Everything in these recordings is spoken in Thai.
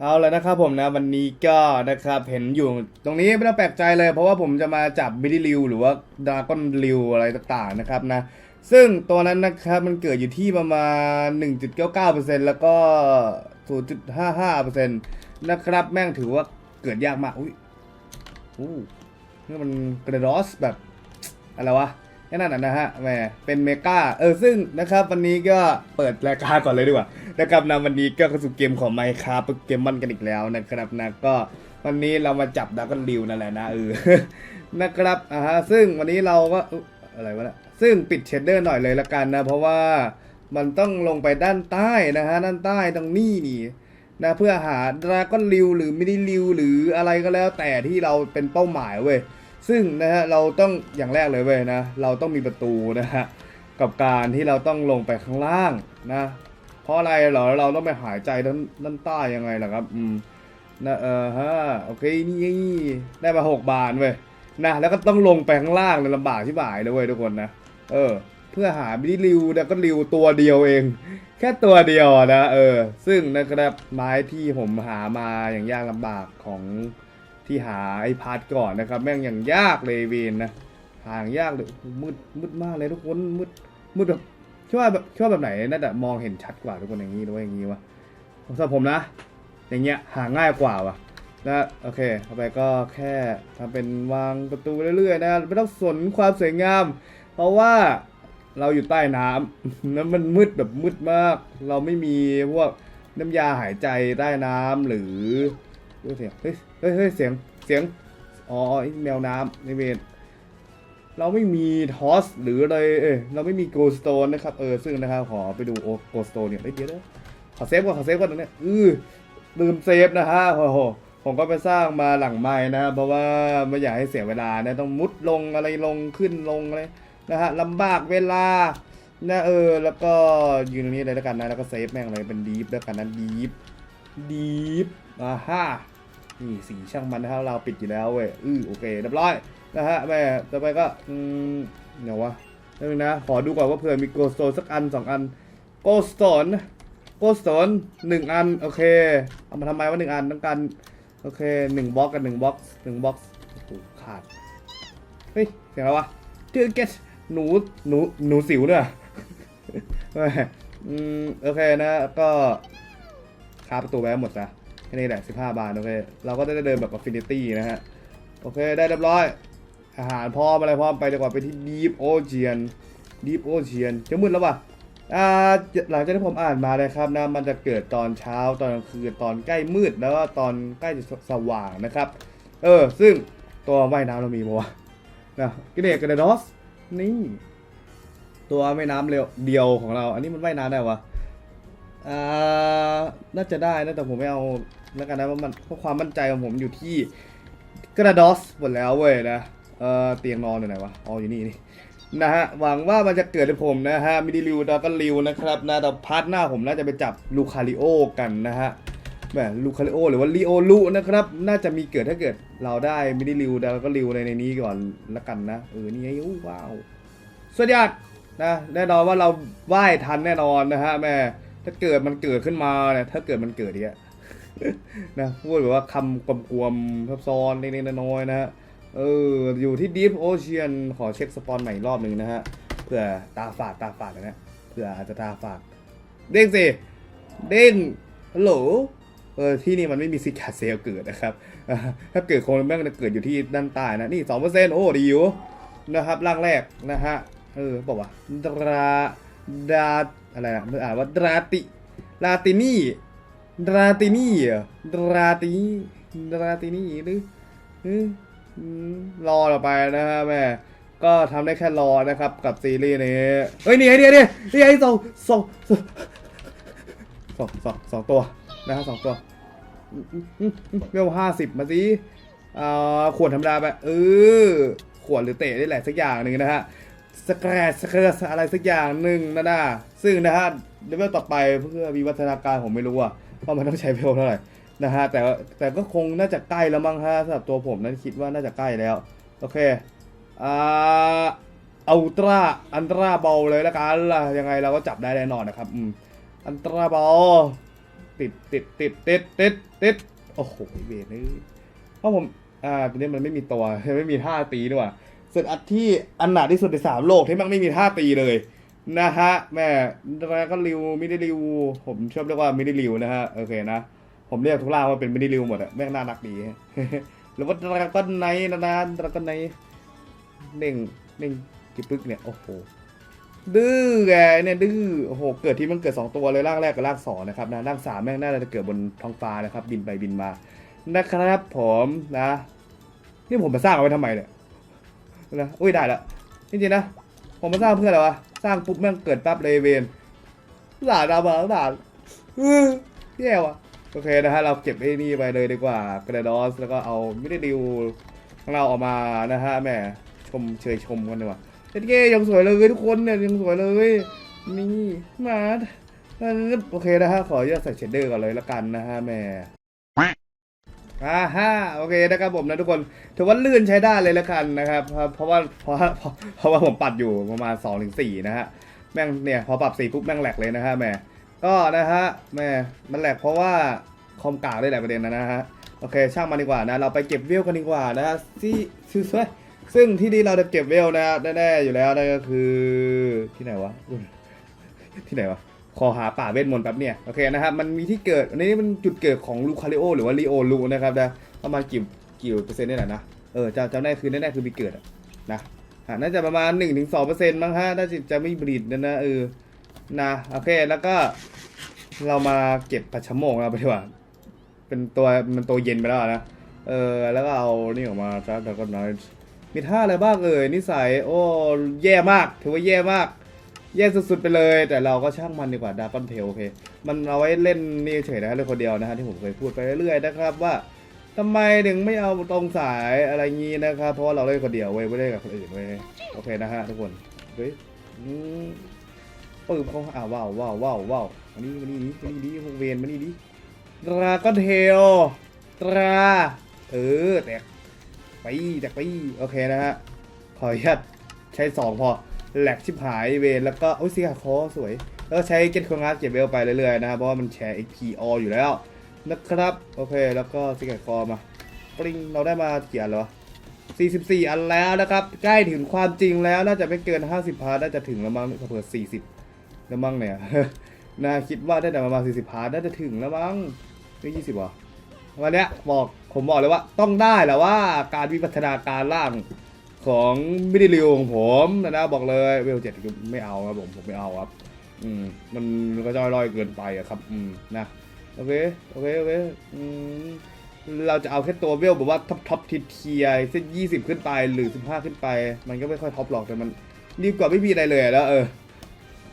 เอาเลยนะครับผมนะวันนี้ก็นะครับเห็นอยู่ตรงนี้ไม่ต้องแปลกใจเลยเพราะว่าผมจะมาจับมิดิลิวหรือว่าดราก้อนลิวอะไรต่างๆนะครับนะซึ่งตัวนั้นนะครับมันเกิดอยู่ที่ประมาณ 1.99%แล้วก็ 0.55%นะครับแม่งถือว่าเกิดยากมากอุ้ยอู้นี่มันกระดอสแบบอะไรวะ แค่นั้นนะฮะแหมเป็นเมกาเออซึ่งนะครับวันนี้ก็เปิดรายการก่อนเลยดีกว่านะครับนะวันนี้ก็เข้าสู่เกมของไมค์ครับเกมมันกันอีกแล้วนะครับนะก็วันนี้เรามาจับดาร์กลิวนั่นแหละนะเออนะครับอ่าฮะซึ่งวันนี้เราก็อะไรวะนะซึ่งปิดเชดเดอร์หน่อยเลยละกันนะ เพราะว่ามันต้องลงไปด้านใต้นะฮะด้านใต้ตรงนี้นี่นะเพื่อหาดราก้อนริวหรือมินิริวหรืออะไรก็แล้วแต่ที่เราเป็นเป้าหมายเว้ย ซึ่งนะฮะเราต้องอย่างแรกเลยเว้ยนะ เราต้องมีประตูนะฮะกับการที่เราต้องลงไปข้างล่างนะ เพราะอะไรเหรอเราต้องไปหายใจด้านด้านใต้ยังไงล่ะครับอืมนะเออฮะโอเคนี่ได้มาหกบาทเว้ยนะแล้วก็ต้องลงไปข้างล่างเลยลำบากที่บ่ายเลยเว้ยทุกคนนะเออ เพื่อหาบิลลิวแล้วก็ริวตัวเดียวเอง แค่ตัวเดียวนะเออ ซึ่งนะครับไม้ที่ผมหามาอย่างยากลำบากของ ที่หาไอ้พาร์ทก่อนนะครับ แม่งอย่างยากเลยเวนนะห่างยากเลยมืดมืดมากเลยทุกคนมืดมืดแบบคิดว่าแบบคิดว่าแบบไหนน่าจะมองเห็นชัดกว่าทุกคนอย่างนี้หรือว่าอย่างนี้วะสำหรับผมนะ อย่างเงี้ยหาง่ายกว่าวะนะโอเคต่อไปก็แค่ทำเป็นวางประตูเรื่อยๆนะไม่ต้องสนความสวยงาม เพราะว่าเราอยู่ใต้น้ำแล้วมันมืดแบบมืดมาก เราไม่มีพวกน้ำยาหายใจใต้น้ำหรือ เฮ้ยเสียงเฮ้ยเฮ้ยเฮ้ยเสียงเสียงอ๋อแมวน้ำในเวรเราไม่มีทอสหรืออะไรเอยเราไม่มีโกสโตนนะครับเออซึ่งนะครับขอไปดูโอโกสโตนเนี่ยเอ้ยเดี๋ยวนะขอเซฟก่อนขอเซฟก่อนตรงเนี้ยอือลืมเซฟนะฮะโอ้โหผมก็ไปสร้างมาหลังไม้นะครับเพราะว่าไม่อยากให้เสียเวลานะต้องมุดลงอะไรลงขึ้นลงอะไรนะฮะลำบากเวลานะเออแล้วก็ยืนตรงนี้เลยแล้วกันนะแล้วก็เซฟแม่งเลยเป็นดีฟแล้วกันนะดีฟดีฟอ่าฮ่า นี่สีช่างมันนะครับเราปิดอยู่แล้วเว้ยอือโอเคเรียบร้อยนะฮะแม่ต่อไปก็อืมเดี๋ยววะนึงนะ ขอดูก่อนว่าเผื่อมีโกสโตนสักอันสองอันโกสโตนโกสโตนหนึ่งอันโอเคเอามาทำไมว่าหนึ่งอันต้องการโอเคหนึ่งบล็อกกับหนึ่งบล็อกหนึ่งบล็อกโอ้โหขาดเฮ้ยเสียงอะไรวะชื่อเกสหนูหนูหนูสิวเนี่ยแม่อืมโอเคนะก็คาประตูไปให้หมดซะ แค่นี้แหละ15 บาทโอเคเราก็จะเดินแบบ Affinity นะฮะโอเคได้เรียบร้อย อาหารพร้อมอะไรพร้อมไปดีกว่าไปที่ Deep Ocean Deep Ocean จะมืดแล้วป่ะอ่าหลังจากที่ผมอ่านมาเลยครับนะมันจะเกิดตอนเช้าตอนกลางคืนตอนใกล้มืดแล้วก็ตอนใกล้จะสว่างนะครับ เออซึ่งตัวว่ายน้ำเรามีปะวะนะกิเลสกระเดอสนี่ตัวแม่น้ำเร็วเดียวของเรา อันนี้มันว่ายน้ำได้วะอ่าน่าจะได้นะแต่ผมไม่เอา แล้วกันนะว่ามันเพราะความมั่นใจของผมอยู่ที่กระดอสหมดแล้วเว้ยนะเออเตียงนอนอยู่ไหนวะอ๋ออยู่นี่นี่นะฮะหวังว่ามันจะเกิดในผมนะฮะมิดิลิวดาก็ริวนะครับนะแต่พาร์ทหน้าผมน่าจะไปจับลูคาริโอกันนะฮะแหมลูคาริโอหรือว่าลีโอลูนะครับ น่าจะมีเกิดถ้าเกิดเราได้มินิริวแล้วก็ริวในในนี้ก่อนละกันนะเออนี่ไงอู้ว้าวสุดยอดนะแน่นอนว่าเราไหว้ทันแน่นอนนะฮะแม่ถ้าเกิดมันเกิดขึ้นมาเนี่ยถ้าเกิดมันเกิดเนี่ย นะพูดแบบว่าคำกลมๆซับซ้อนเล็กๆน้อยๆนะฮะเอออยู่ที่ Deep Ocean ขอเช็คสปอนใหม่รอบหนึ่งนะฮะเพื่อตาฝาดตาฝาดนะฮะเพื่ออาจจะตาฝาดเด้งสิเด้งฮัลโหลเออที่นี่มันไม่มีซิกาเซลเกิดนะครับ ถ้าเกิดคงแม่งจะเกิดอยู่ที่ด้านใต้นะนี่สองเปอร์เซ็นต์โอ้ดีอยู่นะครับร่างแรกนะฮะเออบอกว่าดราดาอะไรนะอ่านว่าดราติลาตินี่ ดราตินี่เหรอดราติดราตินี่หรือเอออืมรอเราไปนะฮะแม่ก็ทำได้แค่รอนะครับกับซีรีส์นี้ เฮ้ย นี่ไงนี่ไงนี่นี่ไงสองสองสองสองสองตัวนะครับสองตัวเวลห้าสิบมาสิอ่าขวดธรรมดาไปเออขวดหรือเตะนี่แหละสักอย่างหนึ่งนะฮะสแกรสสแกรอะไรสักอย่างหนึ่งนะนะซึ่งนะฮะเลเวลต่อไปเพื่อวิวัฒนาการผมไม่รู้อะ ว่ามันต้องใช้เวลเท่าไหร่นะฮะแต่แต่ก็คงน่าจะใกล้แล้วมั้งฮะสำหรับตัวผมนั้นคิดว่าน่าจะใกล้แล้ว โอเคอ่าอัลตราอันตราเบาเลยละกันล่ะยังไงเราก็จับได้แน่นอนนะครับอืมอันตราเบอลติดติดติดติดติดติดโอ้โหเวรเลยเพราะผมอ่าตัวนี้มันไม่มีตัวไม่มีท่าตีด้วยส่วนอันที่อันหนาที่สุดในสามโลกที่มันไม่มีท่าตีเลย นะฮะแม่แล้วก็ริวมิได้ริว ผมชอบเรียกว่ามิได้ริวนะฮะโอเคนะผมเรียกทุกล่างว่าเป็นมิได้ริวหมดอะแม่งน่ารักดีหรือว่าดราก้อนไนนะนะดราก้อนไนเน่งเน่งกี่ปึกเนี่ยโอ้โหดื้อแกเนี่ยดื้อโอ้โหเกิดที่มันเกิดสองตัวเลยร่างแรกกับร่างสองนะครับนะร่างสามแม่งน่าจะเกิดบนท้องฟ้านะครับ บินไปบินมานะครับผมนะ นี่ผมมาสร้างเอาไว้ทำไมเนี่ยนะอุ้ยได้ละจริงๆนะผมมาสร้างเพื่ออะไรวะ สร้างปุ๊บแม่งเกิดปั๊บเลยเวนหลานดาบาหลานเออแย่ว่ะโอเคนะฮะเราเก็บไอ้นี่ไปเลยดีกว่ากระดอสแล้วก็เอาไม่ได้ดิวของเราออกมานะฮะแม่ชมเชยชมกันดีกว่าเอ็ดเก้ยังสวยเลยทุกคนเนี่ยยังสวยเลยนี่มาโอเคนะฮะขออนุญาตใส่เชดเดอร์ก่อนเลยละกันนะฮะแม่ อ่าฮะโอเคนะครับผมนะทุกคนถือว่าลื่นใช้ได้เลยละกันนะครับ เพราะว่าเพราะว่าเพราะว่าผมปัดอยู่ประมาณ2-4ถึงสนะฮะแม่งเนี่ยพอปรับสี่ปุ๊บแม่งแหลกเลยนะฮะแม่ก็นะฮะแม่มันแหลกเพราะว่าคอมกากได้แหละประเด็นนะนะฮะโอเคช่างมันดีกว่านะเราไปเก็บเวลกันดีกว่านะฮะที่ซึ่งซึ่งที่นี่เราจะเก็บเวลนะแน่ๆอยู่แล้วนั่นก็คือที่ไหนวะที่ไหนวะ ขอหาป่าเวทมนต์แป๊บเนี่ยโอเคนะครับมันมีที่เกิดอันนี้มันจุดเกิดของลูคาริโอหรือว่าลีโอลูนะครับนะประมาณกี่กี่เปอร์เซ็นต์นี่แหละนะเออจำจำได้คือแน่ๆคือมีเกิดนะน่าจะประมาณ 1-2%เปอร์เซ็นต์มั้งฮะน่าจะจะไม่บรีดนะนะเออนะโอเคแล้วก็เรามาเก็บปัชโมงเราไปดีกว่าเป็นตัวมันตัวเย็นไปแล้วนะเออแล้วก็เอานี่ออกมาครับแล้วก็น้อยมีท่าอะไรบ้างเอ่ยนิสัยโอ้แย่มากถือว่าแย่มาก แย่สุดๆไปเลย แต่เราก็ช่างมันดีกว่าดาร์กอนเทลโอเค มันเอาไว้เล่นนี่เฉยนะเล่นคนเดียวนะฮะที่ผมเคยพูดไปเรื่อยๆนะครับว่าทำไมถึงไม่เอาตรงสายอะไรงี้นะครับ เพราะเราเล่นคนเดียวเว้ยไม่ได้กับคนอื่นเว้ยโอเคนะฮะทุกคนเฮ้ยอืมปึบเขาอ่าว้าวว้าวว้าวว้าวมานี่มานี่ดิมานี่ดิพวกเวนมานี่ดิตราก็เทลตราเออแตกไปแตกไปโอเคนะฮะขออนุญาตใช้สองพอ แหลกชิบหายเวนแล้วก็โอ้ยสีขาคอสวย แล้วก็ใช้เก็ตครงงานเก็บเวลไปเรื่อยๆนะครับเพราะว่ามันแชร์ XP อออยู่แล้วนะครับ โอเค แล้วก็สีขาคอมาปริงเราได้มากี่อันแล้ว44 อันแล้วนะครับ ใกล้ถึงความจริงแล้วน่าจะไม่เกิน 50 พาร์ทน่าจะถึงแล้วมั้งเผื่อ40แล้วมั้งเนี่ยน่าคิดว่าได้แต่ประมาณ40 พาร์ทน่าจะถึงแล้วมั้งไม่20วะวันเนี้ยบอกผมบอกเลยว่าต้องได้แหละว่าการวิวัฒนาการร่าง ของมิดิลิวของผมนะนะบอกเลยเวลเจ็ดไม่เอาครับผมผมไม่เอาครับ อืมมันก็จ้อยลอยเกินไปอะครับ อืมนะโอเคโอเคโอเคอืมเราจะเอาแค่ตัวเวลแบบว่าท็อปท็อปทีเทียเส้นยี่สิบขึ้นไปหรือสิบห้าขึ้นไป มันก็ไม่ค่อยท็อปหรอกแต่มันดีกว่าไม่มีอะไรเลยแล้วเออ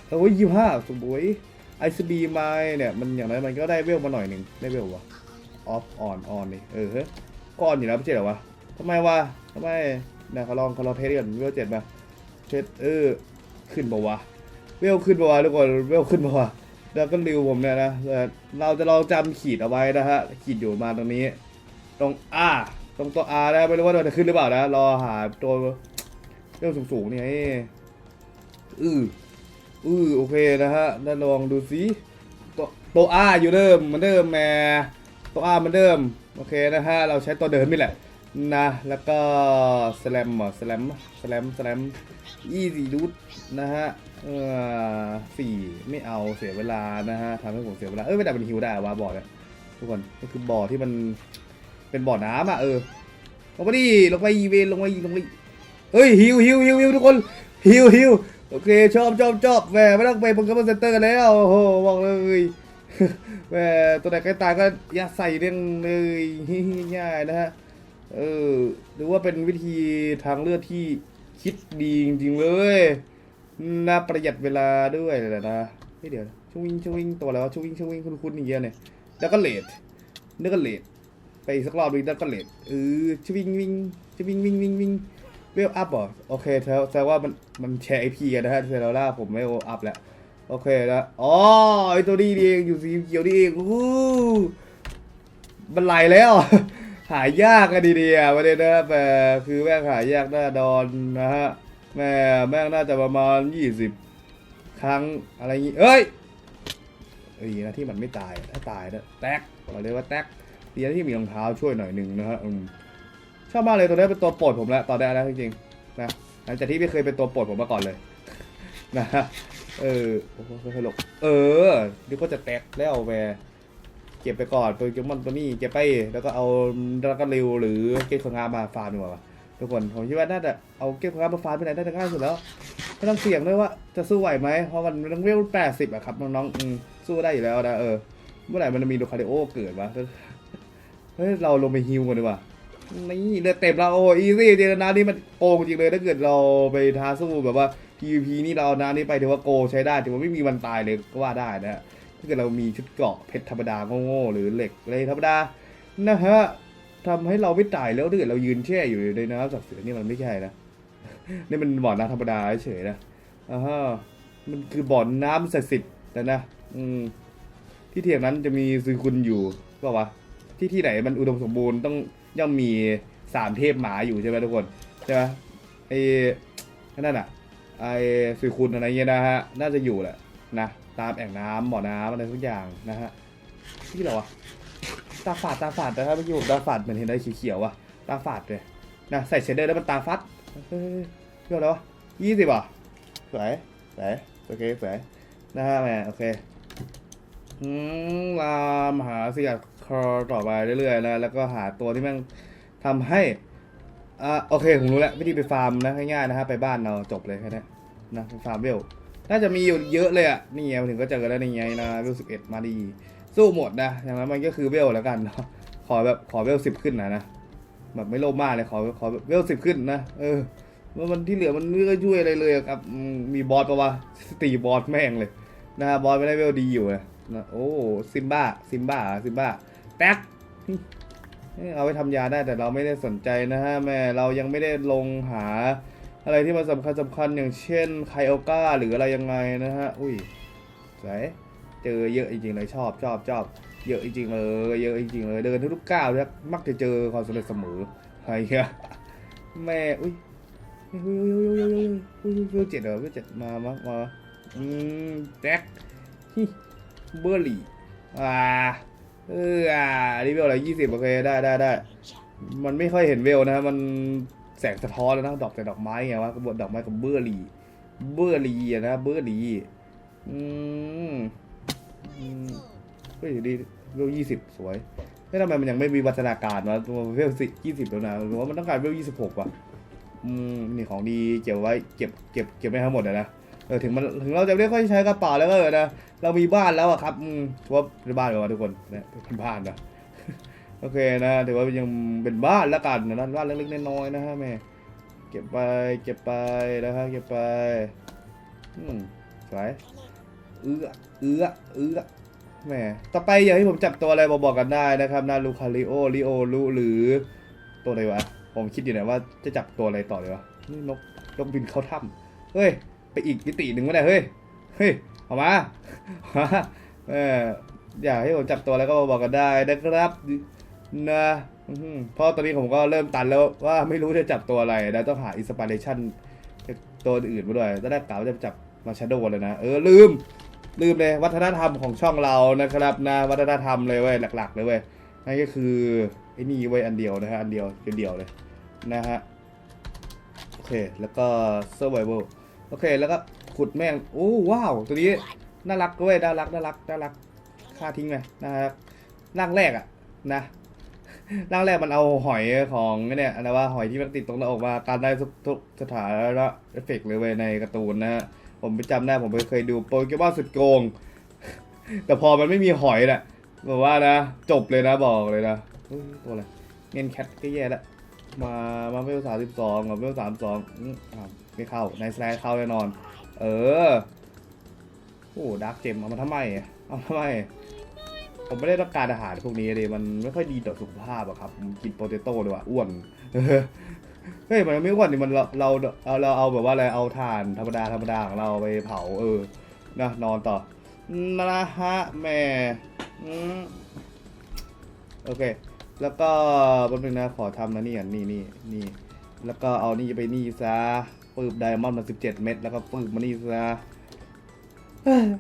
โอ้ยยี่ห้าสมบูรณ์ไอซีบีมาเนี่ยมันอย่างไรมันก็ได้เวลมาหน่อยหนึ่งได้เวลวะออฟออนออนนี่เออเฮ้ก็ออนอยู่แล้วไม่ใช่เหรอวะทำไมวะทำไม นี่ยเขาลองเขาลองเทสกันเวลเจ็ดมาเทสเออขึ้นปะวะเวลขึ้นปะวะทุกคนเวลขึ้นปะวะแล้วก็ริวผมเนี่ยนะเราจะลองจำขีดเอาไว้นะฮะขีดอยู่มาตรงนี้ ตรง R ตรงตัว R นะไม่รู้ว่ามันจะขึ้นหรือเปล่านะรอหาตัวเรื่องสูงๆนี่ไงอืออือโอเคนะฮะแล้วลองดูสิตัวตัว R อยู่เดิมมือนเดิมแม่ตัว R เหมือนเดิมโอเคนะฮะเราใช้ตัวเดิมนี่แหละ นะ แล้วก็สแลมเหรอสแลมสแลมสแลมอีสี่รูทนะฮะเออสี่ไม่เอาเสียเวลานะฮะทำให้ผมเสียเวลา เอ้ยไม่ได้เป็นฮิวได้วะบอเนี่ยทุกคนก็คือบ่อที่มันเป็นบ่อน้ำอะเออลงไปดิลงไปอีเวนลงไปลงไปเฮ้ยฮิวฮิวฮิวฮิวทุกคนฮิวฮิวโอเคชอบชอบชอบแหมไม่ต้องไปโปเกมอนเซนเตอร์กันแล้วโอ้โหบอกเลยแหมตัวไหนใกล้ตายก็อย่าใส่เรื่องเลยง่ายๆนะฮะ เออหรือว่าเป็นวิธีทางเลือกที่คิดดีจริงๆเลยน่าประหยัดเวลาด้วยแหละนะเฮ้ยเดี๋ยวช่วงวิ่งช่วงวิ่งตัวแล้วช่วงวิ่งช่วงวิ่งคุ้นๆอย่างเงี้ยเนี่ยแล้วก็เลดนึกก็เลดไปอีกสักรอบนึงแล้วก็เลดเออช่วิ่งวิ่งช่วิ่งวิ่งวิ่งวิ่งเวลอัพเหรอโอเคแสดงแสดงว่ามันมันแชร์ไอพีกันนะฮะเซลล่าผมไม่โออัพแล้วโอเคแล้วอ๋อไอตัวนี้เองอยู่สีเขียวนี่เองอู้มันไหลแล้ว หายากกันดีเดียวประเด็นนะแต่คือแม่งหายากหน้าดอนนะฮะแม่แม่งน่าจะประมาณยี่สิบครั้งอะไรงี้เอ้ยเอ้ยนะที่มันไม่ตายถ้าตายนะแตกบอกเลยว่าแตกดีนะที่มีรองเท้าช่วยหน่อยหนึ่งนะฮะอืมชอบมากเลยตัวนี้เป็นตัวโปรดผมแล้วตอนแรกนะจริงๆนะหลังจากที่ไม่เคยเป็นตัวโปรดผมมาก่อนเลยนะฮะเออโอ้โหค่อยๆลงเออนี่ก็จะแตกแล้วแวร์ เก็บไปก่อนโปเกมอนตัวนี้เก็บไป แล้วก็เอาดรากันริวหรือเกตของงามมาฟาร์มดีกว่าทุกคนผมคิดว่าน่าจะเอาเก็บความประฟานไปไหนได้ง่ายสุดแล้วไม่ต้องเสี่ยงด้วยว่าจะสู้ไหวไหมเพราะมันต้องเวลแปดสิบอะครับน้องๆสู้ได้อยู่แล้วนะเออเมื่อไหร่มันจะมีโดคาริโอเกิดวะเฮ้ยเราลงไปฮิวกันดีกว่านี่เลือดเต็มแล้วโอ้อีซี่จริงนะนี่มันโกงจริงเลยถ้าเกิดเราไปท้าสู้แบบว่า PVP นี่เราเอาน้ำนี้ไปถือว่าโกงใช้ได้ถือว่าไม่มีวันตายเลยก็ว่าได้นะฮะ เกิดเรามีชุดเกราะเพชรธรรมดาโง่ๆหรือเหล็กอะไรธรรมดานะฮะทำให้เราไม่ตายแล้วถ้าเกิดเรายืนแช่อยู่ในน้ำจากเสือนี่มันไม่ใช่นะนี่มันบ่อน้ำธรรมดาเฉยนะอ่าฮะมันคือบ่อน้ำศักดิ์สิทธิ์นะนะอืมที่เทียงนั้นจะมีซื้อคุณอยู่เปล่าวะที่ที่ไหนมันอุดมสมบูรณ์ต้องย่อมมีสามเทพหมาอยู่ใช่ไหมทุกคนใช่ไหมไอ้นั่นอะไอ้ซื้อคุณอะไรเงี้ยนะฮะน่าจะอยู่แหละนะ ตามแอ่งน้ำบ่อน้ำอะไรทุกอย่างนะฮะที่เราวะตาฝาดตาฝาดแต่ถ้าเมื่อกี้ผมตาฝาดเหมือนเห็นอะไรเขียวๆว่ะตาฝาดเลยนะใส่เชดเดอร์แล้วมันตาฟัดเฮ้ยเท่าไหร่วะยี่สิบอะสวยสวยโอเคสวยนะฮะแม่โอเคอืมลามหาเสียดคอต่อไปเรื่อยๆนะแล้วก็หาตัวที่แมันทำให้อ่าโอเคผมรู้แล้ววิธีไปฟาร์มนะง่ายๆนะฮะไปบ้านเราจบเลยแค่นี้นะไปฟาร์มเวล น่าจะมีอยู่เยอะเลยอะ นี่ไงถึงก็เจอกันแล้วนี่ไงนะเวลสิบเอ็ดมาดี สู้หมดนะ อย่างนั้นมันก็คือเวลแล้วกันเนาะ ขอแบบขอเวลสิบขึ้นนะนะ แบบไม่โลภมากเลยขอขอเวลสิบขึ้นนะ เออว่ามันที่เหลือมันไม่ได้ช่วยอะไรเลยครับ มีบอสปะวะตีบอสแม่งเลยนะบอสไม่ได้เวลดีอยู่นะนะโอ้ซิมบ้าซิมบ้าซิมบ้าแท็กเอ้ยเอาไปทำยาได้แต่เราไม่ได้สนใจนะฮะแม่เรายังไม่ได้ลงหา อะไรที่มันสำคัญสำคัญอย่างเช่นไคโอก้าหรืออะไรยังไงนะฮะ อุ้ยสวยเจอเยอะจริงๆเลยชอบชอบชอบเยอะจริงๆเลยเยอะจริงๆเลยเดินทุกก้าวนี่ยมักจะเจอความสำเร็จเสมออะไรเงี้ยแม่อุ้ยอุ้ยอุ้ยอุ้ยอุ้ยอุ้ยอุ้ยอุ้ยเจ็ดเหรอเจ็ดมามามาอืมแจ็คเบอร์ลี่อ่าเอออ่ารีเวลอะไรยี่สิบโอเคได้ได้ได้มันไม่ค่อยเห็นเวลนะฮะมัน แสงสะท้อนแล้วนะดอกแต่ดอกไม้ไงวะกระบวนดอกไม้กับเบอร์รีเบอร์รี่อะนะเบอร์รีอืมเฮ้ยดีเวลยี่สิบสวยไม่ทำไมมันยังไม่มีวัฒนาการวะตัวเวลสิยี่สิบแล้วนะหรือว่ามันต้องการเวลยี่สิบหกว่ะอืมนี่ของดีเก็บไว้เก็บเก็บเก็บไม่ทั้งหมดเลยนะ เออถึงมันถึงเราจะไม่ค่อยใช้กระเป๋าแล้วก็เออนะ เรามีบ้านแล้วอะครับ อืมว่าเป็นบ้านเลยวะทุกคนนะเป็นบ้านนะ โอเคนะถือว่ายังเป็นบ้านแล้วกันนะบ้านเล็กๆน้อยๆนะฮะแม่เก็บไปเก็บไปนะฮะเก็บไปอืมสวยเอื้อเอื้อเอื้อแหมต่อไปอยากให้ผมจับตัวอะไรบอกกันได้นะครับนาลูคาริโอลิโอลูหรือตัวอะไรวะ ผมคิดอยู่ไหนว่าจะจับตัวอะไรต่อเลยวะนี่นกนกบินเข้าถ้ำเฮ้ย ไปอีกมิติหนึ่งไม่ได้เฮ้ยเฮ้ยออกมามาเอออยากให้ผมจับตัวอะไรก็บอกกันได้นะครับ นะอื้อหือเพราะตอนนี้ผมก็เริ่มตันแล้วว่าไม่รู้จะจับตัวอะไรนะต้องหาอินสปิเรชันตัวอื่นมาด้วยตอนแรกกะว่าจะจับมาชาโดเลยนะ เออลืม ลืมเลยวัฒนธรรมของช่องเรานะครับนะวัฒนธรรมเลยเว้ยหลัก ๆ เลยเว้ยนั่นก็คือไอ้นี่เว้ยอันเดียวนะฮะอันเดียวเดียวเลยนะฮะโอเคแล้วก็ survival โอเคแล้วก็ขุดแม่งโอ้ว้าว ตัวนี้น่ารักเว้ยน่ารักน่ารักน่ารักค่าทิ้งไหมนะครับร่างแรกอะนะ ร่างแรกมันเอาหอยของเนี่ยอะไรว่าหอยที่มันติดตรงหน้าอกมาการได้ทุกทุกสถานะเอฟเฟกต์เลยเว้ยในการ์ตูนนะฮะผมไปจำได้ผมไปเคยดูโปเกมอนสุดโกง แต่พอมันไม่มีหอยน่ะบอกว่านะ จบเลยนะบอกเลยนะตัวอะไรเงินแคทก็แย่ละมามาเวลสามสิบสองกับเวลสามสองอ่าไม่เข้าในสไลด์เข้าแน่นอน เออโอ้ดาร์กเจมเอามาทำไมเอามาทำไม ผมไม่ได้ต้องการอาหารพวกนี้เลยมันไม่ค่อยดีต่อสุขภาพอะครับกินโปเตโต้ดีกว่าอ้วนเฮ้ยมันไม่อ้วนนี่มันเราเราเราเอาแบบว่าอะไรเอาถ่านธรรมดาธรรมดาของเราไปเผาเออนะนอนต่อนะฮะแม่โอเค แล้วก็แป๊บนึงนะขอทำนะนี่อะนี่นี่นี่แล้วก็เอานี่ไปนี่ซะปืบไดมอนด์มาสิบเจ็ดเม็ดแล้วก็ปืบมานี่ซะ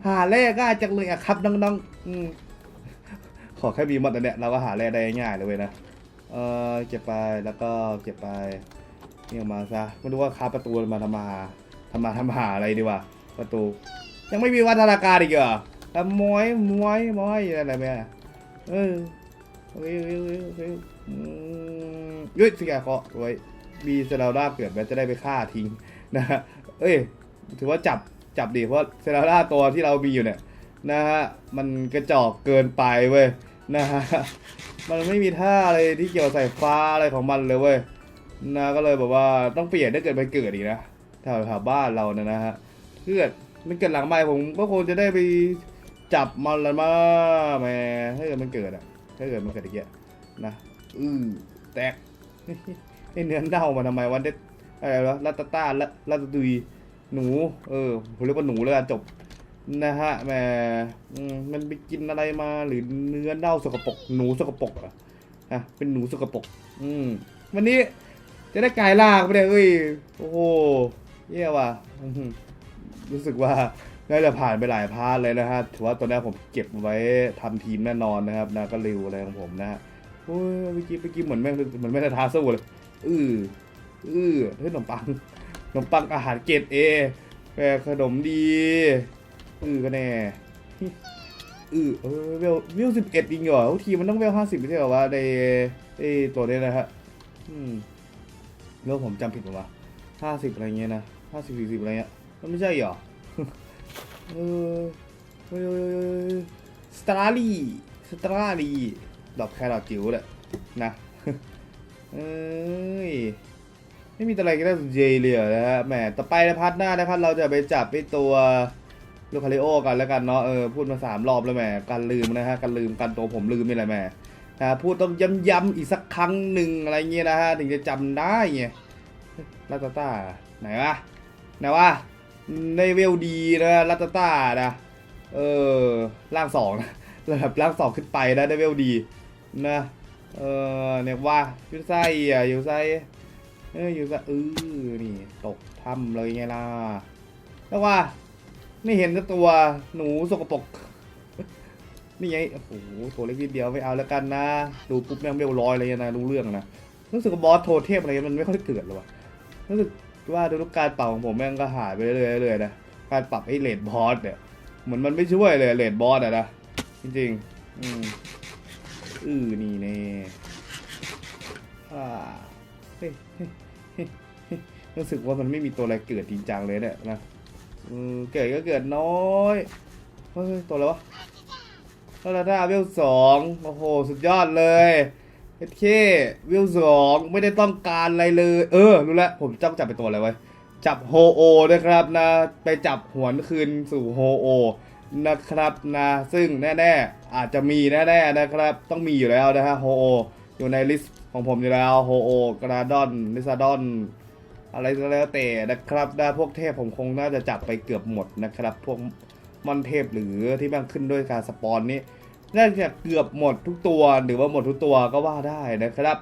หาแร่ง่ายจังเลยอะครับน้องๆอืม ขอแค่มีมอดอันเนี้ยเราก็หาแร่ได้ง่ายเลยเว้ยนะ เออเก็บไปแล้วก็เก็บไปนี่ออกมาซะไม่รู้ว่าคาประตูมาทำมาทำมาทำหาอะไรดีวะประตู ยังไม่มีวัฒนาการอีกเหรอทำมวยมวยมวยอะไรไมอะเออเคโอเคโอเคโอเคอืมยุ้ยสิแกเคาะไว้มีเซราด้าเกิดแล้วจะได้ไปฆ่าทิ้งนะฮะเอ้ยถือว่าจับจับดีเพราะเซราด้าตัวที่เรามีอยู่เนี่ย นะฮะ มันกระจอกเกินไปเว้ยนะฮะ มันไม่มีท่าอะไรที่เกี่ยวใส่ฟ้าอะไรของมันเลยเว้ยนะก็เลยแบบว่าต้องเปลี่ยนถ้าเกิดไปเกิดอีกนะแถวแถวบ้านเราเนี่ยนะฮะเกิดมันเกิดหลังใหม่ผมก็คงจะได้ไปจับมันล้วมาแม่ถ้าเกิดมันเกิดอะถ้าเกิดมันเกิดอีกอะนะอือแตกไอเนื้อเน่ามาทำไมวันเด็ดอะไรวะลาตาตาละลาตาตุยหนู เออผมเรียกว่าหนูเลยกันจบ นะฮะแหมมันไปกินอะไรมาหรือเนื้อเน่าสกปรกหนูสกปรกเหรอะอะเป็นหนูสกปรกอืมวันนี้จะได้กลายลางไปเลยเอ้ยโอ้โหเยี่ยว่ะรู้สึกว่าน่าจะผ่านไปหลายพาร์ทเลยนะฮะถือว่าตอนนี้ผมเก็บไว้ทำทีมแน่นอนนะครับนะก็เร็วอะไรของผมนะฮะโอ้ยเมื่อกี้เมื่อกี้เหมือนแม่งเหมือนแม่งจะท้าสู้เลยอืออือเฮ้ยขนมปังขนมปังอาหารเกรดเอแหมขนมดี อือก็แน่อือเออเวลเวลสิบเอ็ดจริงเหรอทีมันต้องเวลห้าสิบไม่ใช่เหรอวะในไอตัวนี้นะฮะอืมแล้วผมจำผิดหรือวะห้าสิบอะไรเงี้ยนะห้าสิบสี่สิบอะไรเงี้ยมันไม่ใช่เหรอเออเออสตาร์ลี่สตาร์ลี่ดอกแครอทจิ๋วแหละนะเอ้ยไม่มีอะไรก็ได้เจเลยเหรอนะฮะแหมต่อไปในพาร์ทหน้านะพัทเราจะไปจับไอตัว ลูคาริโอกันแล้วกันเนาะเออพูดมาสามรอบแล้วแหมการลืมนะฮะการลืมกันตัวผมลืมนี่แหละแหมนะพูดต้องย้ำๆอีกสักครั้งหนึ่งอะไรเงี้ยนะฮะถึงจะจำได้ไงลาตาต้าไหนวะไหนวะในเวลดีนะลาตาต้านะเออร่างสองนะระดับร่างสองขึ้นไปนะได้เวลดีนะเออเนี่ยว่ายูไซอะยูไซเอออยู่ก็เออนี่ตกถ้ำเลยไงล่ะแล้วว่า ไม่เห็นตัวหนูสกปรกนี่ไงโอ้โหตัวเล็กนิดเดียวไม่เอาแล้วกันนะ ดูปุ๊บแม่งเบลลอยเลยนะรู้เรื่องนะรู้สึกว่าบอสโทเทพอะไรมันไม่ค่อยเกิดเลยวะรู้สึกว่าทุกการเป่าของผมแม่งก็หายไปเรื่อยๆนะการปรับให้เลดบอสเนี่ยเหมือนมันไม่ช่วยเลยเลดบอสอะนะจริงๆอืมอือนี่แน่อ่าเฮ้ยเฮ้ยเฮ้ยเฮ้ยรู้สึกว่ามันไม่มีตัวอะไรเกิดจริงจังเลยเนี่ยนะ เกิดก็เกิดน้อยเฮ้ยตัวอะไรวะลาลาดาเวลสองโอ้โห สุดยอดเลยเอเคเวลสองไม่ได้ต้องการอะไรเลย เออ รู้แล้ว ผมจ้องจับเป็นตัวอะไรไว้ จับโฮโอนะครับนะ ไปจับหวนคืนสู่โฮโอนะครับนะซึ่งแน่ๆอาจจะมีแน่ๆนะครับ ต้องมีอยู่แล้วนะฮะโฮโออยู่ในลิสต์ของผมอยู่แล้วโฮโอกราดอนลิซาดอน อะไรก็แล้วแต่นะครับนะพวกเทพผมคงน่าจะจับไปเกือบหมดนะครับ พวกมอนเทพหรือที่มันขึ้นด้วยการสปอนนี้น่าจะเกือบหมดทุกตัวหรือว่าหมดทุกตัวก็ว่าได้นะครับ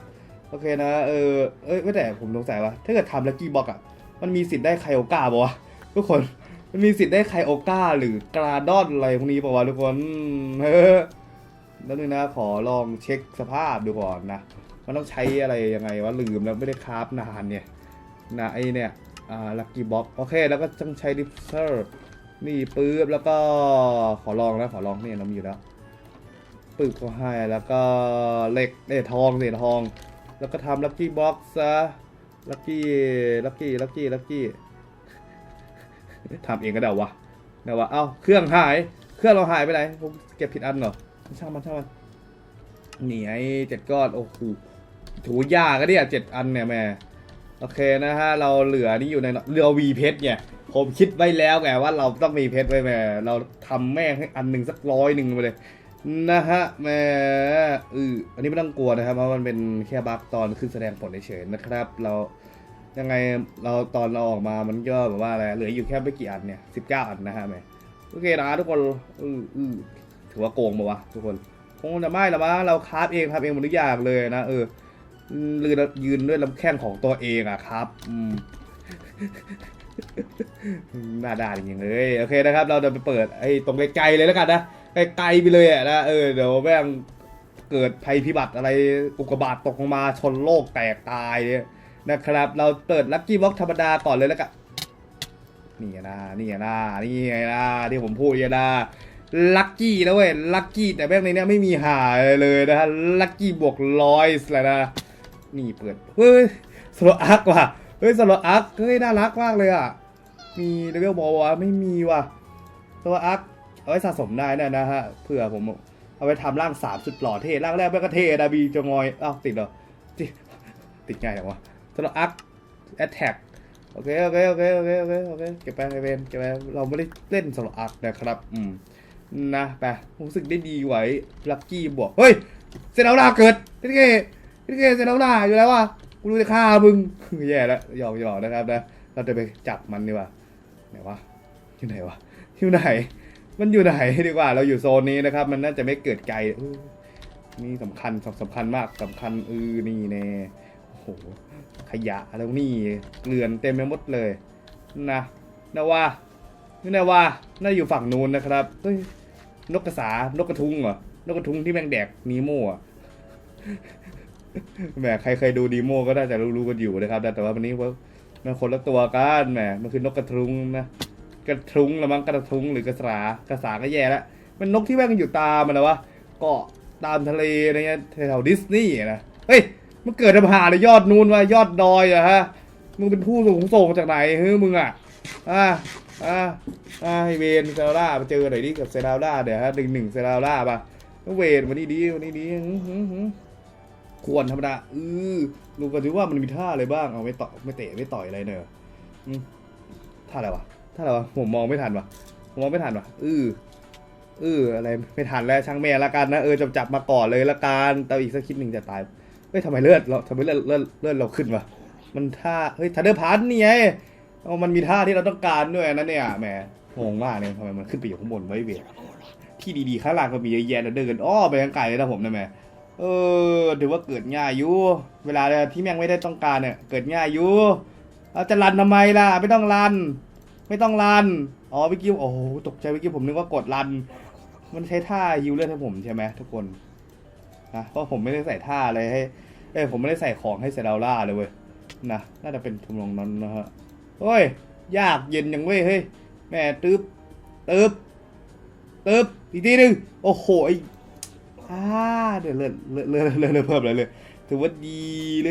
โอเคนะเออเอ้ยไม่แต่ผมสงสัยว่าถ้าเกิดทำลักกี้บ็อกอะมันมีสิทธิ์ได้ไคโอกาปะวะทุกคนมันมีสิทธิ์ได้ไคโอกาหรือกราดอนอะไรพวกนี้ปะวะทุกคนเออแล้วนึงนะขอลองเช็คสภาพดูก่อนนะมันต้องใช้อะไรยังไงวะลืมแล้วไม่ได้คราฟนานเนี่ย นะไอเนี่ยอ่าลักกี้บ็อกโอเค แล้วก็ต้องใช้ดิฟเซอร์นี่ปื๊บแล้วก็ขอลองนะขอลองนี่เรามีอยู่แล้วปื๊บก็ให้แล้วก็เหล็กเอ้ยทองเศษทอง แล้วก็ทำลักกี้บ็อกซ์ะลักกี้ลักกี้ลักกี้ลักกี้ทำเองก็ได้วะเดี๋ยววะเอ้าเครื่องหาย เครื่องเราหายไปไหนผมเก็บผิดอันเหรอช่างมันช่างมันหนีไอ้เจ็ดก้อนโอ้โหถูยากก็เนี่ยเจ็ดอันเนี่ยแม่ โอเคนะฮะเราเหลือนี่อยู่ในเรือวีเพชรเนี่ยผมคิดไว้แล้วไงว่าเราต้องมีเพชรไว้แม่เราทำแม่งให้อันหนึ่งสักร้อยหนึ่งไปเลยนะฮะแม่เอออันนี้ไม่ต้องกลัวนะครับเพราะมันเป็นแค่บั๊กตอนขึ้นแสดงผลเฉยๆนะครับ เรายังไงเราตอนเราออกมามันก็แบบว่าอะไรเหลืออยู่แค่ไม่กี่อันเนี่ยสิบเก้าอันนะฮะแม่โอเคนะทุกคนอืออือถือว่าโกงปะวะทุกคนคงจะไม่หรอกมั้งเราคราฟเองทำเองหมดทุกอย่างเลยนะเออ ลือยืนด้วยลำแข้งของตัวเองอะครับอืมหน้าด่านจริงเลยโอเคนะครับ เราเดินไปเปิดไอ้ตรงไกลๆเลยแล้วกันนะไกลๆไปเลยอะนะเออเดี๋ยวแม่งเกิดภัยพิบัติอะไรอุกกาบาตตกลงมาชนโลกแตกตายเนี่ยนะครับ เราเปิดลัคกี้บ็อกธรรมดาก่อนเลยแล้วกันนี่นะนี่นะนี่ไงนะที่ผมพูดไงนะลัคกี้นะเว้ยลัคกี้แต่แม่งในเนี้ยไม่มีหาเลยนะฮะลัคกี้บวกร้อยแล้วนะ นี่เปิดเฮ้ยสโลอาร์กว่ะเฮ้ยสโลอาร์กเฮ้ยน่ารักมากเลยอะมีเลเวลบอลวะไม่มีว่ะสโลอาร์กเอาไว้สะสมได้นะนะฮะเผื่อผมเอาไปทำร่างสามสุดหล่อเท่ร่างแรกแม่ก็เท่ดาบีจงอยอ้าวติดเหรอติดติดง่ายจังวะสโลอาร์กแอตแทกโอเคโอเคโอเคโอเคโอเคโอเคเก็บไปเก็บไปเก็บไปเราไม่ได้เล่นสโลอาร์กนะครับอืมนะไปรู้สึกได้ดีไว้ลัคกี้บวกเฮ้ยเซนอาลาเกิดนี่ไง พี่เกเซนเอาหน้าอยู่แล้วว่ะกูรู้จะฆ่ามึงแย่แล้วหยอกหยอกนะครับนะเราจะไปจับมันดีกว่าไหนวะอยู่ไหนวะอยู่ไหน มันอยู่ไหนดีกว่า เราอยู่โซนนี้นะครับ มันน่าจะไม่เกิดไกลนี่สำคัญสำคัญมากสำคัญเออนี่แน่โอ้โหขยะแล้วนี่เกลื่อนเต็มไปหมดเลย นะนะว่านี่นะว่าน่าอยู่ฝั่งนู้นนะครับเฮ้ยนกกระสานกกระทุงเหรอนกกระทุงที่แมงแดกนีโม่อะ แหมใครเคยดูดีโมก็น่าจะรู้ๆกันอยู่นะครับ แต่ว่าวันนี้ว่ามันคนละตัวกันแหมมันคือนกกระทุงนะกระทุงละมั้งกระทุงหรือกระสากระสาก็แย่แล้วมันนกที่แม่งอยู่ตามมันนะวะเกาะตามทะเลอะไรเงี้ยแถวดิสนีย์นะเฮ้ยมันเกิดทำหาเลยยอดนูนวะยอดดอยอะฮะมึงเป็นผู้สูงส่งจากไหนเฮ้ยมึงอะอ่าอ่าอ่าไฮเวนเซราล่ามาเจอหน่อยดิกับเซราล่าเดี๋ยวฮะหนึ่งหนึ่งเซราล่าปะเวนวันนี้ดีวันนี้ดี ควรธรรมดาเออรู้กันดิว่ามันมีท่าอะไรบ้าง เอาไม่ต่อไม่เตะไม่ต่อยอะไรเนอะท่าอะไรวะ ท่าอะไรวะ ผมมองไม่ทันวะผมมองไม่ทันวะเออเอออะไรไม่ทันแล้วช่างแม่ละกันนะเออจับจับมาก่อนเลยละกันแต่อีกสักคิดหนึ่งจะตายเฮ้ยทำไมเลือดเราทำไมเลือดเลือดเลือดเราขึ้นวะมันท่าเฮ้ยทันเดอร์พันนี่ไงเอามันมีท่าที่เราต้องการด้วยนะเนี่ยแหมงงมากเลยทำไมมันขึ้นไปอยู่ข้างบนไว้เวทที่ดีๆข้างล่างก็มีเยอะแยะเดินอ้อไปทางไกลเลยนะผมนะแหม เออถือว่าเกิดง่ายอยู่เวลาที่แม่งไม่ได้ต้องการเนี่ยเกิดง่ายอยู่เอาจะรันทำไมล่ะ ไม่ต้องรัน ไม่ต้องรันอ๋อเมื่อกี้โอ้โหตกใจเมื่อกี้ผมนึกว่ากดรัน มันใช้ท่าฮิวเลือดให้ผมใช่ไหมทุกคนนะเพราะผมไม่ได้ใส่ท่าอะไรให้เอ้ยผมไม่ได้ใส่ของให้เซราล่าเลยเว้ยนะน่าจะเป็นทุนลงนั้นนะฮะเฮ้ยยากเย็นยังเว้ยเฮ้ยแม่ตึ๊บตึ๊บตึ๊บอีกทีหนึ่งโอ้โหไอ้ อ่าเดี๋ยวเลื่อนเลื่อนเลื่อนเลื่อนเลื่อนเพิ่มเลยเลยถือว่าดี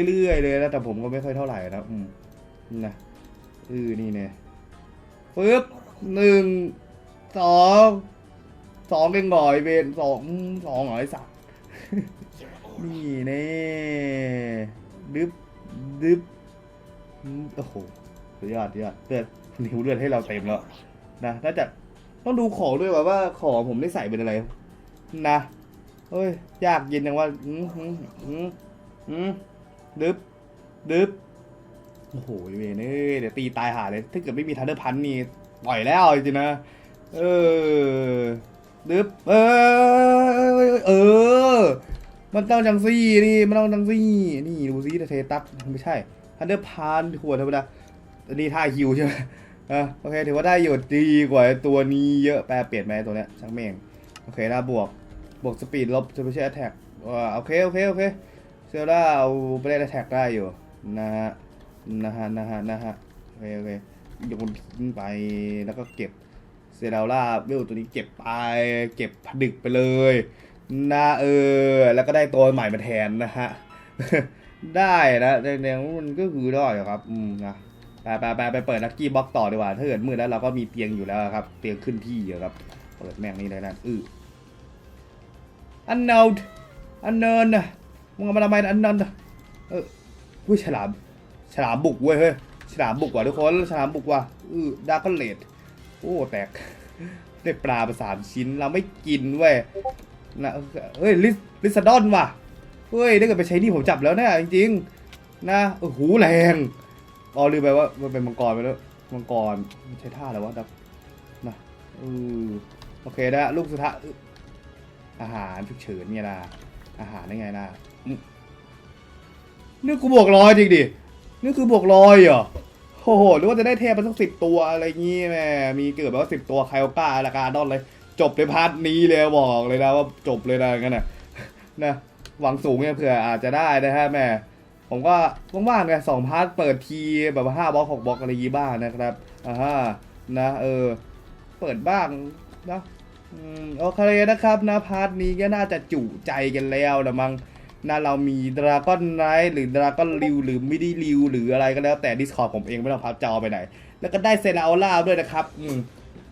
เรื่อยๆเลยนะแต่ผมก็ไม่ค่อยเท่าไหร่นะอืมนะเออนี่เนี่ยปึ๊บหนึ่งสองสองเองก่อยเวนสองสองหอไอ้สัตว์นี่เน่ดึบดึบโอ้โหสุดยอดสุดยอดเลือดนิ้วเลือดให้เราเต็มแล้วนะน่าจะต้องดูของด้วยว่าว่าของผมได้ใส่เป็นอะไร นะ เฮ้ย ยากย็นจังว่าอืมอืมอืมอืมดึบดึบโอ้โหเวยเอ้ยเดี๋ยวตีตายหาเลย ถ้าเกิดไม่มีทันเดอร์พันนี่ปล่อยแล้วจริงนะ เออดึบเออ เออ มันต้องจังซี่นี่ มันต้องจังซี่ นี่ดูซิเทตัสไม่ใช่ทันเดอร์พันขวดธรรมดาอันนี้ท่าฮิวใช่ไหมอะโอเค ถือว่าได้อยู่ดีกว่าตัวนี้เยอะ แปลเปลี่ยนไหมตัวเนี้ยช่างแม่ง โอเคนะบวก บวกสปีดลบจะไม่ใช่แท็กว่าโอเค โอเค โอเคเซลดาเอาไปได้แท็กได้อยู่ นะฮะ นะฮะ นะฮะ นะฮะ โอเค โอเคโยนทิ้งไป แล้วก็เก็บ เซลล่าเวลตัวนี้เก็บไป เก็บผดึกไปเลยนะเออ แล้วก็ได้ตัวใหม่มาแทนนะฮะ ได้นะในแนวมันก็คือได้ครับ อืมนะไปไปไปไปเปิดลักกี้บ็อกต่อดีกว่า ถ้าเกิดมืดแล้วเราก็มีเตียงอยู่แล้วครับ เตียงขึ้นที่อะครับ เปิดแม่งนี่เลยนะอือ อันนนอันเนินนะมึงเอามาทำไมอันเนันเออผู้ยฉลาม ฉลามบุกเว้ยเฮ้ย ฉลามบุกว่ะทุกคน ฉลามบุกว่ะอือดาร์กเลดโอ้แตก ได้ปลาไปสามชิ้น เราไม่กินเว้ยนะเฮ้ยลิสลิซาดอนว่ะ เฮ้ยถ้าเกิดไปใช้นี่ผมจับแล้วเนี่ยจริงๆ นะโอ้โหแรงอ๋อลืมไปว่ามันเป็นมังกรไปแล้ว มังกรมันใช้ท่าอะไรวะดับนะอือโอเคนะลูกสุดท้าย อาหารฉุกเฉินเนี่ยนะอาหารได้ไงนะนี่กูบวกร้อยจริงดินี่คือบวกร้อยเหรอโอ้โหหรือว่าจะได้เทพมาสักสิบตัวอะไรงี้แม่มีเกิดแบบว่าสิบตัวไคโอการาคาดอนเลย จบในพาร์ทนี้เลยบอกเลยนะว่าจบเลยนะงั้นน่ะนะหวังสูงเนี่ยเผื่ออาจจะได้นะฮะแม่ผมก็ว่างๆไงสองพาร์ทเปิดทีแบบห้าบล็อกหกบล็อกอะไรยี้บ้างนะครับอ่าฮะนะเออ เปิดบ้างนะ อืมโอเคนะครับนะพาร์ทนี้ก็น่าจะจุใจกันแล้วนะมั้งนะเรามีดราก้อนไ h t หรือดราก้อนริวหรือมิดิริวหรืออะไรก็แล้วแต่ Discord ผมเองไม่ต้องพับจอไปไหน แล้วก็ได้เซนาโอล่าด้วยนะครับอืม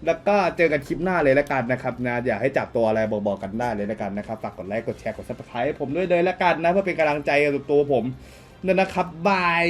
แล้วก็เจอกันคลิปหน้าเลยละกันนะครับนะอยากให้จับตัวอะไรบอกๆกันได้เลยละกันนะครับฝากกดไลค์กดแชร์กดซับสไครต์ผมด้วยเลยละกันนะเพื่อเป็นกำลังใจกับตัวผมนั่นนะครับบาย